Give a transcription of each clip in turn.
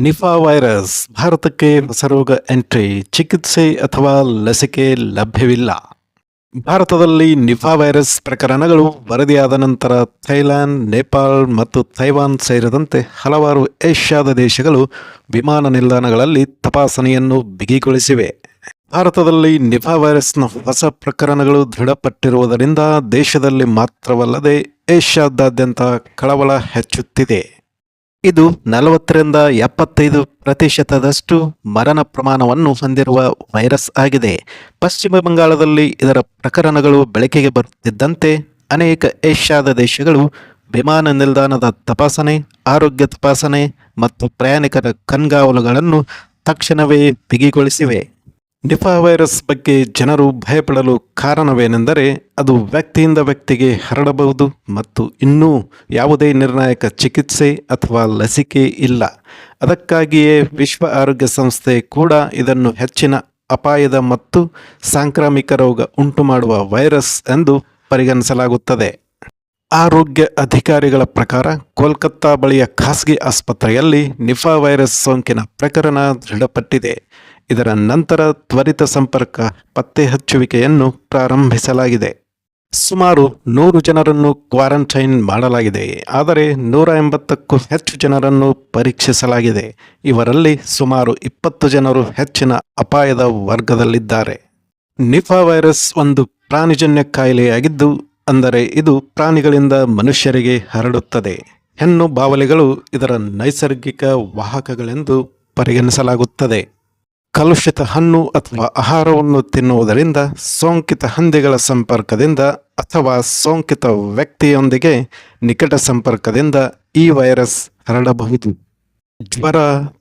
Nipah virus ಭಾರತಕ್ಕೆ ಹೊಸ ರೋಗ ಎಂಟ್ರಿ, ಚಿಕಿತ್ಸೆ ಅಥವಾ ಲಸಿಕೆ ಲಭ್ಯವಿಲ್ಲ. ಭಾರತದಲ್ಲಿ ನಿಫಾ ವೈರಸ್ ಪ್ರಕರಣಗಳು ವರದಿಯಾದ ನಂತರ ಥೈಲ್ಯಾಂಡ್, ನೇಪಾಳ್ ಮತ್ತು ತೈವಾನ್ ಸೇರಿದಂತೆ ಹಲವಾರು ಏಷ್ಯಾದ ದೇಶಗಳು ವಿಮಾನ ನಿಲ್ದಾಣಗಳಲ್ಲಿ ತಪಾಸಣೆಯನ್ನು ಬಿಗಿಗೊಳಿಸಿವೆ. ಭಾರತದಲ್ಲಿ ನಿಫಾ ವೈರಸ್ನ ಹೊಸ ಪ್ರಕರಣಗಳು ದೃಢಪಟ್ಟಿರುವುದರಿಂದ ದೇಶದಲ್ಲಿ ಮಾತ್ರವಲ್ಲದೆ ಏಷ್ಯಾದಾದ್ಯಂತ ಕಳವಳ ಹೆಚ್ಚುತ್ತಿದೆ. ಇದು ನಲವತ್ತರಿಂದ ಎಪ್ಪತ್ತೈದು ಪ್ರತಿಶತದಷ್ಟು ಮರಣ ಪ್ರಮಾಣವನ್ನು ಹೊಂದಿರುವ ವೈರಸ್ ಆಗಿದೆ. ಪಶ್ಚಿಮ ಬಂಗಾಳದಲ್ಲಿ ಇದರ ಪ್ರಕರಣಗಳು ಬೆಳಕಿಗೆ ಬರುತ್ತಿದ್ದಂತೆ ಅನೇಕ ಏಷ್ಯಾದ ದೇಶಗಳು ವಿಮಾನ ನಿಲ್ದಾಣದ ತಪಾಸಣೆ, ಆರೋಗ್ಯ ತಪಾಸಣೆ ಮತ್ತು ಪ್ರಯಾಣಿಕರ ಕಣ್ಗಾವಲುಗಳನ್ನು ತಕ್ಷಣವೇ ಬಿಗಿಗೊಳಿಸಿವೆ. ನಿಫಾ ವೈರಸ್ ಬಗ್ಗೆ ಜನರು ಭಯಪಡಲು ಕಾರಣವೇನೆಂದರೆ ಅದು ವ್ಯಕ್ತಿಯಿಂದ ವ್ಯಕ್ತಿಗೆ ಹರಡಬಹುದು ಮತ್ತು ಇನ್ನೂ ಯಾವುದೇ ನಿರ್ಣಾಯಕ ಚಿಕಿತ್ಸೆ ಅಥವಾ ಲಸಿಕೆ ಇಲ್ಲ. ಅದಕ್ಕಾಗಿಯೇ ವಿಶ್ವ ಆರೋಗ್ಯ ಸಂಸ್ಥೆ ಕೂಡ ಇದನ್ನು ಹೆಚ್ಚಿನ ಅಪಾಯದ ಮತ್ತು ಸಾಂಕ್ರಾಮಿಕ ರೋಗ ಉಂಟುಮಾಡುವ ವೈರಸ್ ಎಂದು ಪರಿಗಣಿಸಲಾಗುತ್ತದೆ. ಆರೋಗ್ಯ ಅಧಿಕಾರಿಗಳ ಪ್ರಕಾರ ಕೋಲ್ಕತ್ತಾ ಬಳಿಯ ಖಾಸಗಿ ಆಸ್ಪತ್ರೆಯಲ್ಲಿ ನಿಫಾ ವೈರಸ್ ಸೋಂಕಿನ ಪ್ರಕರಣ ದೃಢಪಟ್ಟಿದೆ. ಇದರ ನಂತರ ತ್ವರಿತ ಸಂಪರ್ಕ, ಪತ್ತೆ ಹಚ್ಚುವಿಕೆಯನ್ನು ಪ್ರಾರಂಭಿಸಲಾಗಿದೆ. ಸುಮಾರು ನೂರು ಜನರನ್ನು ಕ್ವಾರಂಟೈನ್ ಮಾಡಲಾಗಿದೆ. ಆದರೆ ನೂರ ಎಂಬತ್ತಕ್ಕೂ ಹೆಚ್ಚು ಜನರನ್ನು ಪರೀಕ್ಷಿಸಲಾಗಿದೆ. ಇವರಲ್ಲಿ ಸುಮಾರು ಇಪ್ಪತ್ತು ಜನರು ಹೆಚ್ಚಿನ ಅಪಾಯದ ವರ್ಗದಲ್ಲಿದ್ದಾರೆ. ನಿಫಾ ವೈರಸ್ ಒಂದು ಪ್ರಾಣಿಜನ್ಯ ಕಾಯಿಲೆಯಾಗಿದ್ದು, ಅಂದರೆ ಇದು ಪ್ರಾಣಿಗಳಿಂದ ಮನುಷ್ಯರಿಗೆ ಹರಡುತ್ತದೆ. ಹೆಣ್ಣು ಬಾವಲಿಗಳು ಇದರ ನೈಸರ್ಗಿಕ ವಾಹಕಗಳೆಂದು ಪರಿಗಣಿಸಲಾಗುತ್ತದೆ. ಕಲುಷಿತ ಹಣ್ಣು ಅಥವಾ ಆಹಾರವನ್ನು ತಿನ್ನುವುದರಿಂದ ಸೋಂಕಿತ ಹಂದಿಗಳ ಸಂಪರ್ಕದಿಂದ ಅಥವಾ ಸೋಂಕಿತ ವ್ಯಕ್ತಿಯೊಂದಿಗೆ ನಿಕಟ ಸಂಪರ್ಕದಿಂದ ಈ ವೈರಸ್ ಹರಡಬಹುದು. ಜ್ವರ,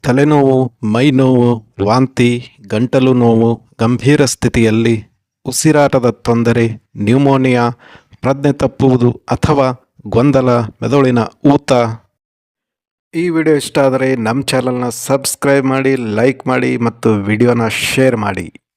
ತಲೆನೋವು, ಮೈನೋವು, ವಾಂತಿ, ಗಂಟಲು ನೋವು, ಗಂಭೀರ ಸ್ಥಿತಿಯಲ್ಲಿ ಉಸಿರಾಟದ ತೊಂದರೆ, ನ್ಯೂಮೋನಿಯಾ, ಪ್ರಜ್ಞೆ ತಪ್ಪುವುದು ಅಥವಾ ಗೊಂದಲ, ಮೆದುಳಿನ ಊತ ಈ ವಿಡಿಯೋ ಇಷ್ಟ ಆದರೆ ನಮ್ಮ ಚಾನಲ್ನ ಸಬ್ಸ್ಕ್ರೈಬ್ ಮಾಡಿ ಲೈಕ್ ಮಾಡಿ ಮತ್ತು ವಿಡಿಯೋನ ಶೇರ್ ಮಾಡಿ.